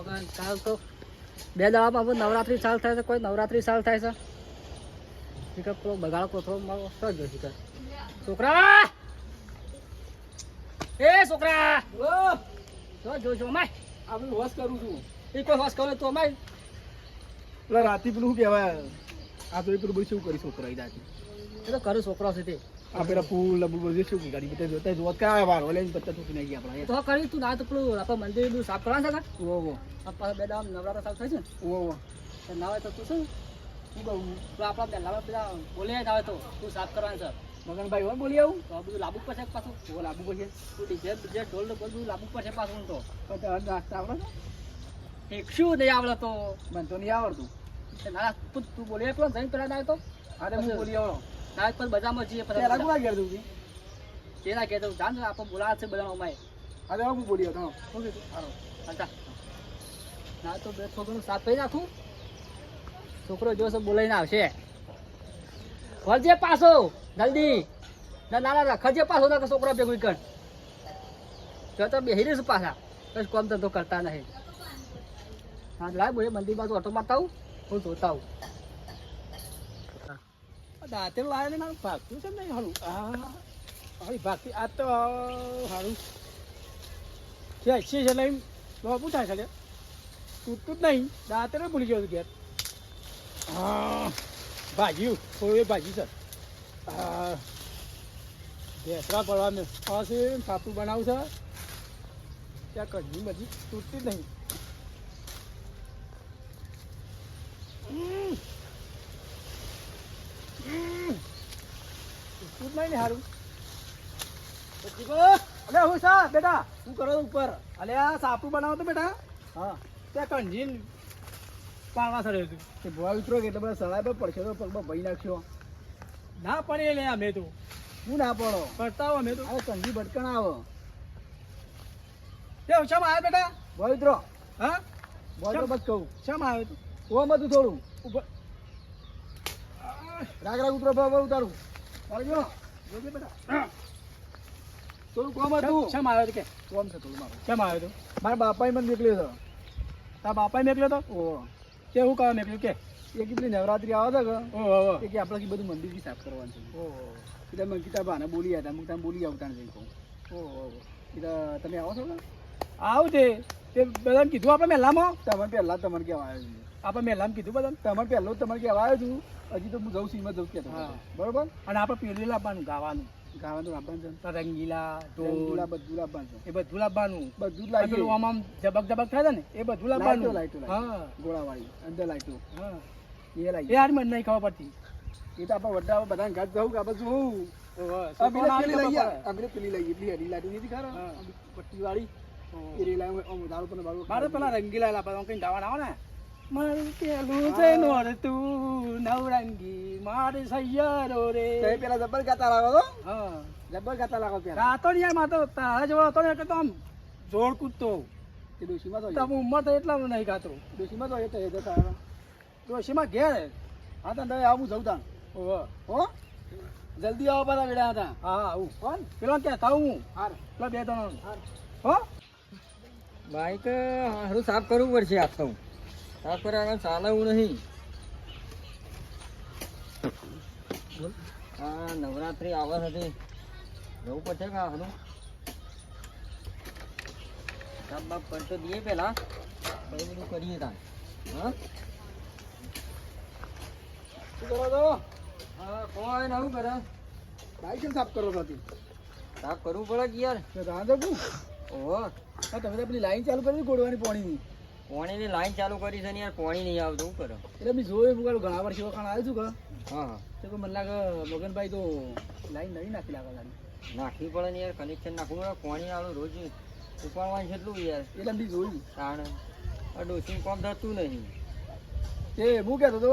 ભગવાન કાલ તો. બે દાડા બાબુ નવરાત્રિ ચાલ થાય છે કોઈ નવરાત્રિ ચાલ થાય છે. શીખર પેલો બગાડ કોથળો મારો સજ ગયો શીખર. છોકરા! એ છોકરા! જો જો જો માય આપણે હોશ કરું છું. એ કોઈ હોશ કરે તો અમાય. પેલા રાતે પેલું શું કહેવાય? આ તો એ પેલું બધું શું કરી છોકરા એ તો કરું છોકરો છે તે આ પેલા બધું શું ગાડી બધા જોતા જોત કયા વાર? ઓલે પત્તા તૂટી નાખી આપણા. તો કરી તું ના તો પેલું આપણે મંદિર બધું સાફ કરવાનું છે ઓવો ને આપણે બે દાડા નવરાત્રા સાફ થાય છે ઓવો ના? હોય તો તું શું શું કહું તો આપણા પહેલા પેલા બોલે ના હોય તો તું સાફ કરવાનું છે. મગનભાઈ હોય બોલી આવું? તો બધું લાબુ પડશે પાછું? લાબુ લાંબુ પછી તું જે બીજે ઢોલ બધું લાબુ પડશે પાછું તો નાસ્તા આવડે છે? એક શું નહીં આવડે તો. મને તો નહીં આવડતું. તે ના તું તું બોલી પેલો જઈને પેલા ના તો. અરે હું બોલી આવડો. ના પર બજારમાં જઈએ પેલા પછી કોના ઘેર દઉં તે ના કહેતો જાણ તો આપણે બોલાવે છે બધા અમાય અરે હું બોલી આવતો ઓકે સારો હાલો. ના તો બે છોકરો સાફ કરી નાખું. છોકરો જોશે બોલાઈને આવશે. વળજે પાછો જલ્દી. ના ના ના રખજે પાછો ના છોકરા ભેગું કર જો તો બેહી રહીશું પાછા. કશું કોમ ધંધો કરતા નહીં. હા લાય બોલે મંદિર બાજુ ઓટો મારતા આવું. હું જોતા આવું. દાંતેલું આવે ને ભાગતું છે ને આ હારી ભાગતી. આ તો હારું. છે છે છે લઈને બાપુ થાય છે તૂટતું જ નહીં. દાંતેલું ભૂલી ગયો ઘેર. હા ભાજી કોઈ ભાજી છે. આ ભેસરા પડવા મેં. પાસે સાતું બનાવું છે. ત્યાં કઢી બધી તૂટતી જ નહીં હમ. હમ. તૂટતું જ નહીં ને હારું. અલે હું સા બેટા શું કરો ઉપર? અલે આ સાપુ બનાવો તો બેટા. હા. ત્યાં કંજીન પાડવા સરે હતું તે ભોવા ઉતરો કે એટલે બધા સળાય પર પડશે તો પગમાં ભઈ નાખ્યો ના પડે લે અમે તો. હું ના પડો? પડતા આવો અમે તો. અરે કંજી ભટકણ આવો. તે શામાં આવે બેટા? ભોવા ઉતરો. હા? ઉતરો બસ કહું. શામાં આવે તું? ઓમ તું થોડું ઉપર રાગ રાગ ઉતરો ભોવા ઉતારું. પાડજો જોજે બેટા. થોડું કોમ હતું? શેમ આવ્યો કે? કોમ છે થોડું મારું. શેમ આવ્યો તો? મારા બાપાએ મને નીકળ્યો હતો. તારા બાપાએ મોકલ્યો હતો? ઓ કે હું કહા નીકળ્યું કે? એ કેટલી નવરાત્રી આવે છે કે ઓહો કે આપણે બધું મંદિર બી સાફ કરવાનું છે. ઓહો. એટલે મેં કીધા બાને બોલી આવ્યા હું તમે બોલી આવતા જઈ કહું. ઓહો કીધા તમે આવો છો? આવું છે. તે બધાને કીધું આપણે મહેલામાં તમે પહેલાં તમારે કહેવા આવ્યો આપણે મેલામ કીધું બધા તમારે પહેલો તમારે કહેવા આવ્યો છું. હજી તો હું જઉં સીમાં જઉં કહેતો બરોબર? અને આપણે પેલું લાવવાનું ગાવાનું. ગાવાનું લાવવાનું છે. રંગીલા ઢોલા. બધું લાવવાનું એ બધું લાવવાનું. બધું જ આમ આમ જબક જબક થાય ને એ બધું લાવવાનું. હા. ગોળાવાળી અંદર લાઈટો. હા. એ લાવી યાર મને નહીં ખબર પડતી. એ તો આપણે વડા બધા ઘાટ જવું કે આપણે શું આપણે પેલી લઈએ પેલી હરી લાઈટો નથી ખરા. પટ્ટી વાળી એ રે દારૂ પણ દારૂ પેલા રંગીલા લાવવા કઈ ગાવાના આવે ને. મારું પેલું છે નોર તું મારે સૈયરો રે જબર ગાતા લાગો તો હા જબર ગાતા લાગો પેલા ગાતો ને યાર માતો તારા જેવો તો આમ જોડ કૂદતો તે તો તમે ઉંમર તો એટલા નહીં ગાતો ડોશીમાં તો એ તો એ ઘેર હા તો નહીં આવું જવું તાન ઓહો હો જલ્દી આવો પાછા વેડા હતા હા આવું કોણ પેલો કે થાવ હું હાર પેલા બે ત્રણ હો બાઈક હારું સાફ કરવું પડશે આ તો. સાફ કર્યા ચાલે એવું નહીં. હા નવરાત્રી આવે હતી જવું પડશે કે હારું કરતો દઈએ પેલા પછી બધું કરીએ તાન હા? શું કરો તો હા કોઈ નવું કરે? બાઈક કેમ સાફ કરો છો સાફ કરવું પડે યાર? તો ઓહો. તમે તો પેલી લાઈન ચાલુ કરી ગોળવાની પાણીની. પાણીની લાઈન ચાલુ કરી છે ને યાર પાણી નહીં આવતું શું કરો? એટલે મેં જોયું હું કાલે ઘણા વર્ષે વખાણ આવ્યું છું કે હા હા. તો મને લાગે મગનભાઈ તો લાઈન નવી નાખી લાગે લાગે. નાખવી પડે ને યાર કનેક્શન નાખવું પડે પાણી આવે રોજ ઉપાડવાનું છે એટલું યાર. એટલે મેં જોયું. તાણ. ડોસીનું કામ થતું નહીં. તે હું કહેતો હતો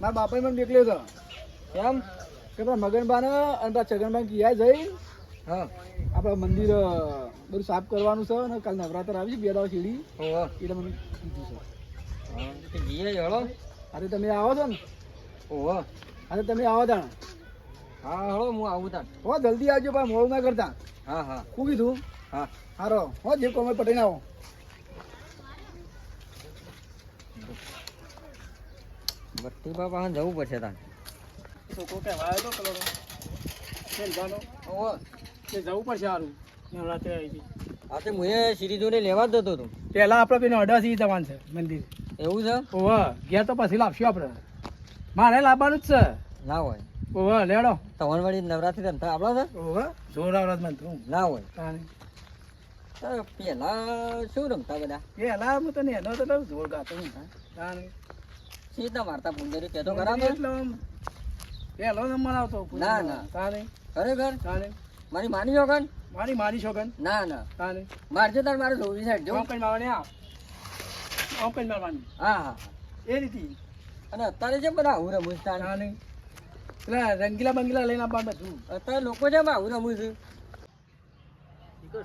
મારા બાપાએ મને નીકળ્યો હતો. એમ કે પેલા મગનબાને અને પેલા છગનભાઈ ગયા જઈ હા. આપણે મંદિર બધું સાફ કરવાનું છે અને કાલ નવરાત્ર આવી છે બે દાવ શેડી એટલે મને કીધું છે. હળો. અરે તમે આવો છો ને? ઓહો અરે તમે આવો તાણ. હા હળો હું આવું તાણ. હો જલ્દી આવજો પણ મોડું ના કરતા. હા હા. શું કીધું? હા. હારો. હો જે કોમે પટેલ આવો. બત્તી બાપા જવું પડશે તા શું કહેવાયો તો પેલો ઓહો જવું પડશે સારું નવરાત્રી આવી ગઈ આ તો મુએ સિરીઝોને લેવા જ જતો હતો. પહેલાં આપણે પેલા અડાસી જવાનું છે મંદિર. એવું છે? ઓહ ગયા તો પછી લાવશું આપણે મારે લાવવાનું જ છે. ના હોય. ઓહ લેડો. તવન વળી નવરાત્રી રમતા આપણા છે? ઓવા જોર આવડતમાં ના હોય. પેલા શું રમતા બધા? પહેલા હું તને એનો તો જોર ગાતો હું સીધા મારતા પુંજરી કહેતો ખરાબ એટલે પહેલો નંબર આવતો ના, ના. તાને ખરેખર? તાને મારી માની જોગન મારી માની છોકન ના ના. તાને? મારજો તાર મારે ધોવી સાઈડ જો. ઓપન કઈ મારવાની આ. ઓપન મારવાની હા હા એ રીતે. અને અત્યારે છે બધા આવું રમું તાન? નહીં પેલા રંગીલા બંગીલા લઈને આપવાનું બધું અત્યારે લોકો છે આવું રમું છું.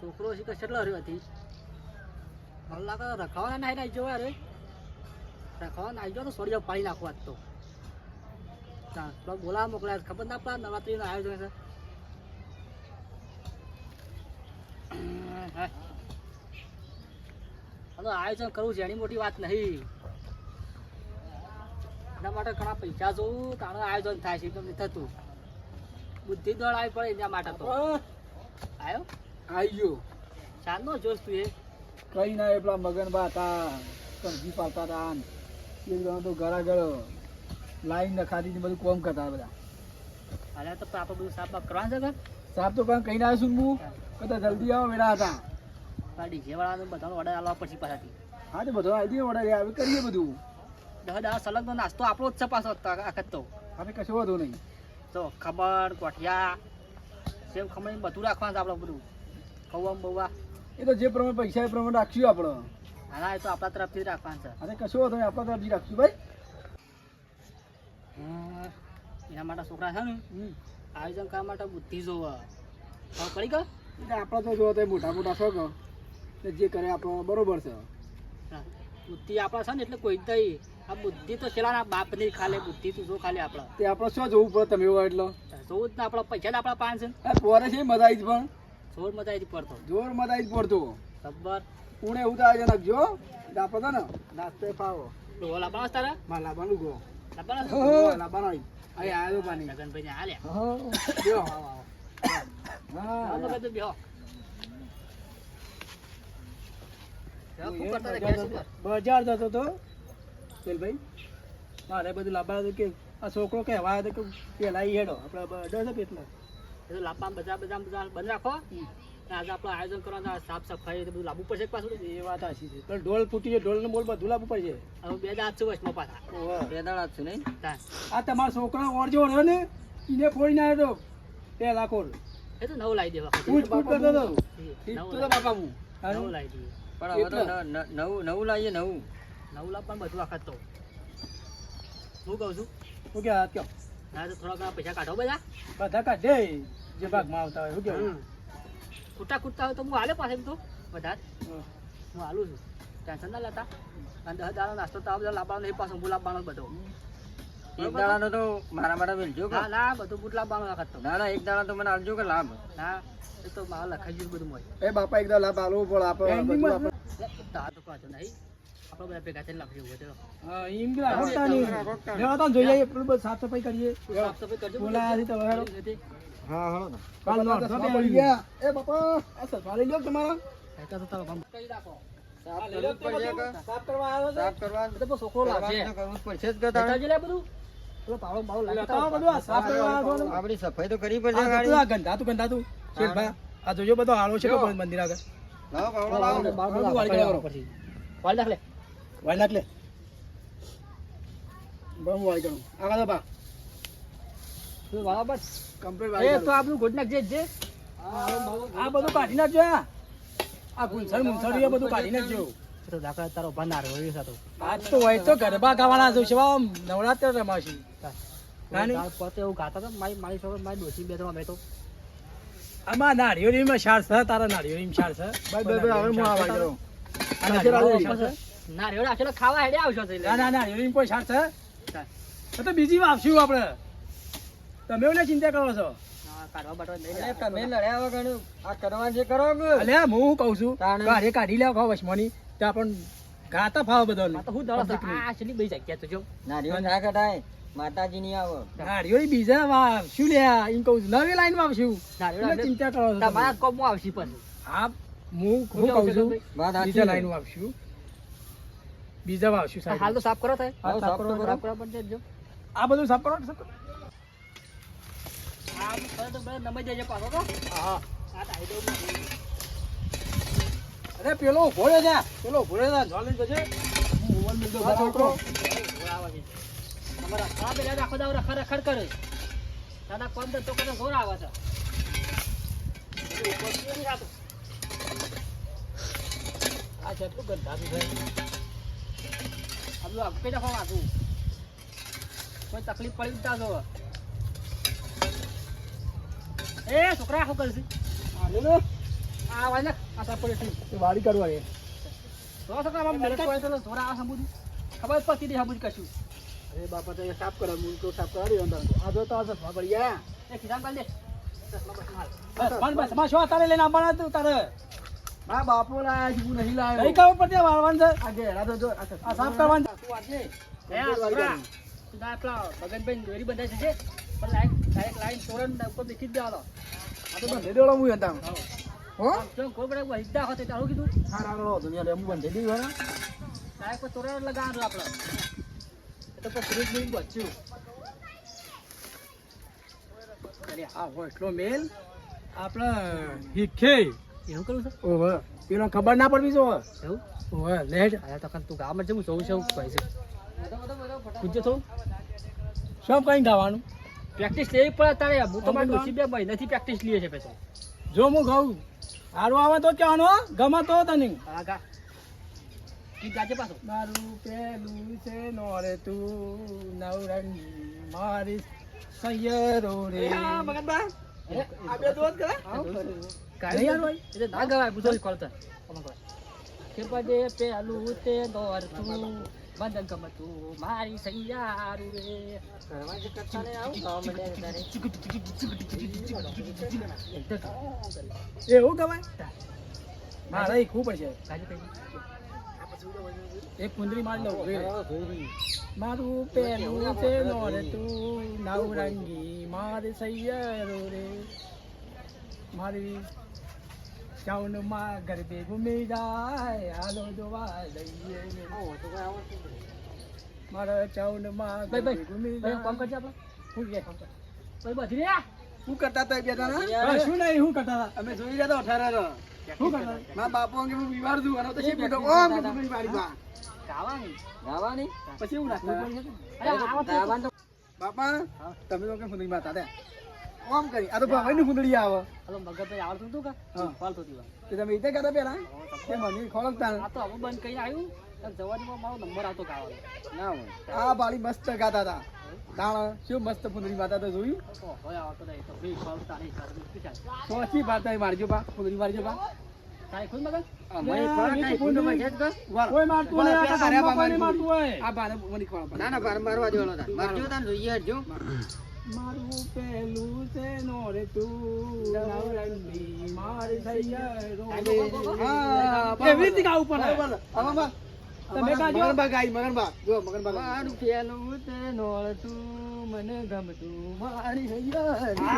છોકરો છે કેટલો રહ્યો હતી લાગે રખાવાના ના આવી જવા રે રખાવા નાઈ જો તો સોડિયો પાણી નાખવા જ તો. બોલાવા મોકલ્યા છે. ખબર ના પડે નવરાત્રીનું આયોજન છે. હલો આયોજન કરવું છે એની મોટી વાત નહીં. એના માટે ઘણા પૈસા જોવું તારું આયોજન થાય છે એમ નથી થતું. બુદ્ધિ દળ આવી પડે એના માટે તો. આવ્યો આવ્યો ચાંદનો જોશ તું એ. કઈ ના એ પેલા મગન બા હતા કરજી પાતા હતા. એ બધા તો ઘર આગળ લાઈન નખાતી ને બધું કોમ કરતા બધા. અરે તો આપણે બધું સાફ કરવા છે કે તો પણ કઈ ના છું હું. બધા જલ્દી આવો વેડા હતા. આ ડીજે વાળાનું બધાનો ઓર્ડર આલવા પછી પાછાથી હા તો બધો આવી ઓર્ડર આવે કરીએ બધું. દહ દહ સલગનો નાસ્તો આપણો જ છે પાછો આખત તો. હવે કશું વાંધો નહીં. તો ખબર ગોઠિયા સેવ ખમણ બધું રાખવાનું છે આપણે બધું. કૌવા બૌવા એ તો જે પ્રમાણે પૈસા એ પ્રમાણે રાખશું આપણે. હા એ તો આપણા તરફથી જ રાખવાનું છે. અરે કશું વાંધો આપણા તરફથી રાખશું ભાઈ. એના માટે છોકરા છે ને. આયોજન કરવા માટે બુદ્ધિ જોવા. પડી ગયો એટલે આપણે તો જોવા તો મોટા મોટા શોખ જે કરે આપણો બરોબર છે. બુદ્ધિ આપણા છે ને એટલે કોઈ દઈ આ બુદ્ધિ તો છેલ્લાના બાપની ખાલી બુદ્ધિ તું જો ખાલી આપણા. તે આપણે શું જોવું પડે તમે એવા એટલે? જોવું જ ને આપણા પૈસા આપણા પાંચ પોરે છે મજા આવી જ પણ. જોર મજા આવી પડતો. જોર મજા આવી જ પડતો. ઉણે એવું તો આજે નાખજો આપણે તો ને નાસ્તો ફાવો. લાવવાનો છે તારા? માં લાવવાનું ગો? લાવવાનું અહીં અહીં આવ્યો પાણી. લગન આવો. હા. બજાર જતો તો. ભાઈ મારે બધું હતું કે આ છોકરો કહેવા આવ્યો હતો કે પેલા હેડો. આપણે ડર છે પેટલા એ તો બધા બધા બધા બંધ રાખો. આજે આપણે આયોજન કરવાનું સાફ સફાઈ બધું લાવવું પડશે એક પાછું? એ વાત સાચી છે. પણ ઢોલ ફૂટી છે ઢોલ ને બોલ બધું લાવવું પડશે. હવે બે દાંત છે વચમાં પાછા. બે દાંત છું નહીં? આ તમારા છોકરા ઓરજો રહ્યો ને એને ફોડીને આવ્યો તો. પેલા કોલ એ તો નવ લાવી દેવા ફૂટ ફૂટ કરતો નવું ઠીક તો બાપા હું નવું લાવી દઈએ. પણ હવે તો નવું નવું લાવીએ નવું. નવું લાવવાનું બધું આખા તો. હું કહું છું? હું કે હાથ કયો? ના તો થોડા ઘણા પૈસા કાઢો બધા. બધા કાઢે. જે ભાગમાં આવતા હોય હું કે? ખૂટા ખૂટતા હોય તો હું હાલે પાસે તો બધા હું. હાલું છું. ટેન્શન ના લેતા. અને દસ દાડો નાસ્તો તો આ બધા લાવવાનો એ પાછો હું લાવવાનો બધો. એક દાડાનો તો? મારા માટે વેલજો ના ના બધું બૂટ લાવવાનો વખત તો. ના ના એક દાડા તો મને આલજો કે લાભ ના એ તો માલ લખાઈ ગયું બધું મોય. એ બાપા એકદમ લાભ આલવો પણ આપણે બધું આપણે તાર તો કાચો નહીં. આપણે બધા ભેગા થઈને લખી હોય તો. હા, એમ કે નહીં. લેવા તો જોઈએ આપણે બસ સાફ સફાઈ કરીએ. સાફ સફાઈ કરજો બોલાયા છે તો હેડો. હા હળો કાલ નો અડધો પડી ગયા. એ બાપા આ સફા લઈ લ્યો તમારા. તો તારો કામ કરી રાખો? સાફ કરવું આવ્યો છે? સાફ કરવા તો છોકરો લાવશે કરવું પડશે જ કે તાણે. બધું. પેલો પાવડો બાવડો લાગી લેતા આવો બધું આ સાફ કરવા આવ્યો હતો. આપણી સફાઈ તો કરવી પડશે ગંધા તું ગંધા ગંધાતું શેઠભાઈ આ જોજો બધો આળો છે મંદિર આગળ. વાળી. વાળી વાળી બા તું વાળા બસ કમ્પ્લીટ એ તો આપણું ગોડ નાખજે જે આ બધું કાઢી નાખજો આ. ગુંસળ મુંસળ એ બધું કાઢી નાખજો. તો દાખલા તારો ભંડાર હોય છે તો આજ તો હોય તો ગરબા ગાવાના છે શિવા નવરાત્ર રમાશે. પોતે એવું ગાતા હતા મારી મારી છોકરો મારી ડોસી બે ત્રણ અમે તો આમાં નાળિયેરીમાં શાળ છે તારા નાળિયેરીમાં શાળ છે. ભાઈ ભાઈ ભાઈ હવે હું આ વાળી કરું. આ નાળિયેરી શાળ છે? ના રેવડા આખેલો ખાવા હેડે આવશો ના ના નાળિયેરીમાં કોઈ શાળ છે? તો તો બીજી વાવશું આપણે? તમે એવું ચિંતા કરો છો. તમે લડ્યા વગર આ કરવા જે કરો કે? હું કહું છું? તાણે. કાઢી લેવા ખાવ વસમાની ત્યાં પણ ગાતા ફાવ બધા હું દળો છો. આ છેલ્લી જગ્યા તો જો. ના કઢાય. માતાજી ની આવો બીજા શું એમ કહું છું. નવી લાઈનમાં ચિંતા કરો તમારા. આવશે પછી. હા હું હું કહું છું. બીજા છે. લાઈન વાવશું બીજા વાવશું સાહેબ. હાલ તો સાફ કરો થાય હાલો, સાફ કરો, સાફ કરો. પણ જો આ બધું સાફ કરો સાફ કરો. આ તો બધા નમાઈ જાય છે પાછો તો હા. આ ટાઈ દઉં અરે પેલો રહ્યો છે. પેલો રહ્યો છે. જોઈ લેજો હું મોબાઈલ તમારા ખરા પેલા રાખો દાવ રખા રખડ કરે. દાદા કોમ તો કરે ઘોર આવે છે. આ છે ગંધા ગંધાતું ભાઈ આ બધું આપી નાખો વાંચું કોઈ તકલીફ પડી તા જો એ છોકરા શું કરશે? આ વાય ને આ સાફ પડે વાડી કરવા એ. છોકરા ખબર જ પડતી નહીં સંબુદ કશું. અરે બાપા તો સાફ કરે હું તો સાફ કરાવી અંદર આ જો તો આ ચશ્મા પડી ગયા. એ કિસાન બાલ દે. બસ હાલ. બસ બસ. બસમાં શું તારે લઈને આવવાના તું તારે. મા બાપો લાયા છે હું નહીં લાયો. કઈ ખબર પડતી વાળવાનું છે? આ ઘેરા તો જો આ તો સાફ કરવાનું છે. તું. એ આ છોકરા, તું ભગતભાઈ દોરી બંધાય છે પણ લાઈન ડાયરેક્ટ લાઈન તોરણ ઉપર દેખી જ દેવાનો. આ તો બંધ દેવડો હું હતા હો. આમ જો કોઈ હિદ્દા હોત તારું કીધું. હા રાગડો દુનિયા લે હું બંધ દીધું હે ડાયરેક્ટ તોરણ લગાવવાનું આપણે. તો પછી ફ્રીજ લઈને અરે આ હોય મેલ આપણે હિખે. એવું કરું છે? ઓહો પેલો ખબર ના પડવી જો એવું? ઓહો લેટ. અરે તો સૌ સૌ કહે છે. પૂછજો થોડું. શું કઈ ગાવાનું પ્રેક્ટિસ લેવી પડે તારે હું તો મારી બે મહિનાથી પ્રેક્ટિસ લઈએ છે પછી. જો હું ગાઉં સારું આવે તો કહેવાનો ગમતો હતો નહીં હા ગીત ગાજે પાછો મારું પેલું છે નોરે તું નવરંગી મારી સૈયરો રે આ બે દોત કરે ગાય યાર ભાઈ એટલે ના ગવાય પૂછો કોલતા કે પદે પેલું તે દોર તું મદન ગમતું મારી સૈયારું રે એવું ગવાય મારે એ ખૂબ છે એક કુંદરી માર લઉં રે. મારું પેલું છે નોર તું નવરંગી માર સૈયરો રે. મારી ચાઉનમાં ગરબે ઘૂમી જાય હાલો જોવા લઈએ. મારા ચાઉનમાં ગરબે ઘૂમી જાય કામ કરજે આપણે. શું કે? ભાઈ બધી શું કરતા હતા બે જણા શું નહીં શું કરતા હતા? અમે જોઈ રહ્યા હતા અઠારા શું બાપુ અંગે હું બીમાર છું અને તો શી બેઠો ઓમ કે ફૂગડી મારી બા. ગાવાની? ગાવાની? પછી હું રાખું તો. બાપા તમે તો કેમ ફૂગડી માતા દે ઓમ કરી. આ તો ભાઈ ફૂગડી આવે. હલો મગજભાઈ આવડતું હતું કે. ફાલતું હતું તે તમે ઈતે કહેતા પેલા? તે મને ખોળકતા આ તો હવે બંધ કરી આવ્યું. જવાની મારો નંબર આવતો ગાવાનો. ના આ બાળી મસ્ત ગાતા હતા. તાણ શું મસ્ત ફૂગડી માતા તો જોયું? સોચી પાતા મારજો બા ફૂગડી મારજો બા. છે ના ના. મારું પેલું છે નોરે તું. મારી સૈયરો રે. તમે ગાજો. મગનબા ગાય, મગનબા. જો, મગનબા મારું પેલું તે નોળતું મને ગમતું મારી હૈયા.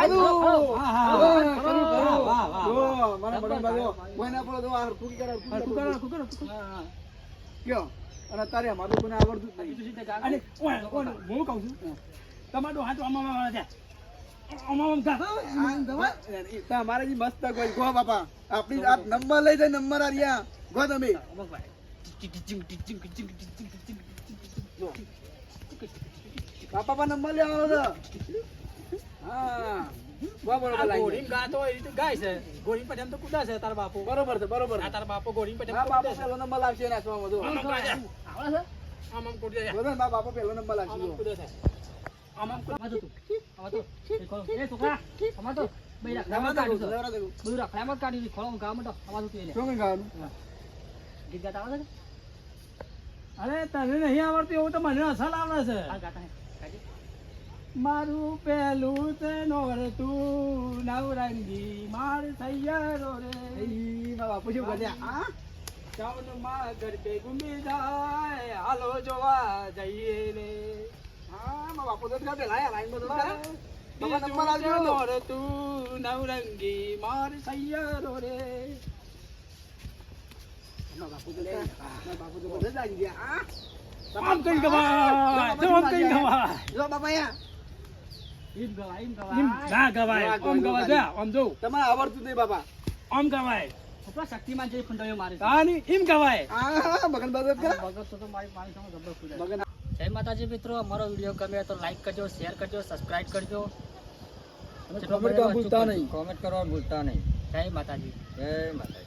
આદુ. હા, હા, હા, હા. ખરું, ખરું. વાહ, વાહ, વાહ. જો, મારા મગનબા જો. કોઈના પર જો, આ હરખું કરે, હરખું હરખું કરે. કરો, હરખું કરો, હરખું કરો. હા, હા. કયો? અને તારે અમારું કોઈને આવડતું જ નહીં. બીજું સીધે ગાવાનું. અને ઓય, ઓય, હું કહું છું તમારો હાથ. આ, તમારે મસ્ત કોઈ ગો બાપા આપણી નંબર લઈ જાય નંબર આ રહ્યા ગો તમે. બાપા નંબર લેવાનો હા બરોબર ગાય છે ગોળી પછી એમ તો કુદા છે તાર બાપુ બરોબર છે બરોબર તારા બાપુ ગોળી પછી એમ હા બાપા. પેલો નંબર લાવશે નાચવામાં જો આમ આમ કૂદે છે. આમ આમ કૂદે છે. ને, મારા બાપા પેલો નંબર આમ આમ લાવશે કૂદે છે. આમ આમ કૂદે. તો. આમાં તો. એ છોકરા, આમાં તો. છે. લેવા દે. બધું રાખ, આમાં કાઢ્યું છે. ખોલો, ગાવામાં તો. આમાં તો ગીત ગાતા આવડે છે? અરે તને નહીં આવડતું એવું તો મને અસલ આવડે છે. હે. મારું પેલું છે નોરતું નવરંગી માર સૈયરો રે. બાપુ શું કરે આ ચાવનમાં ગરબે ઘૂમી જાય હાલો જોવા જઈએ રે. હા મારા બાપુ તો ગાતે લાયા લાઈનમાં તો ખરા. નંબર આવજો. જોર તું નવરંગી માર સૈયરો રે. જય માતાજી મિત્રો અમારો વીડિયો ગમે તો લાઈક કરજો શેર કરજો સબસ્ક્રાઇબ કરજો comment કરવા ભૂલતા નહીં. કોમેન્ટ કરવા ભૂલતા નહીં જય માતાજી જય માતા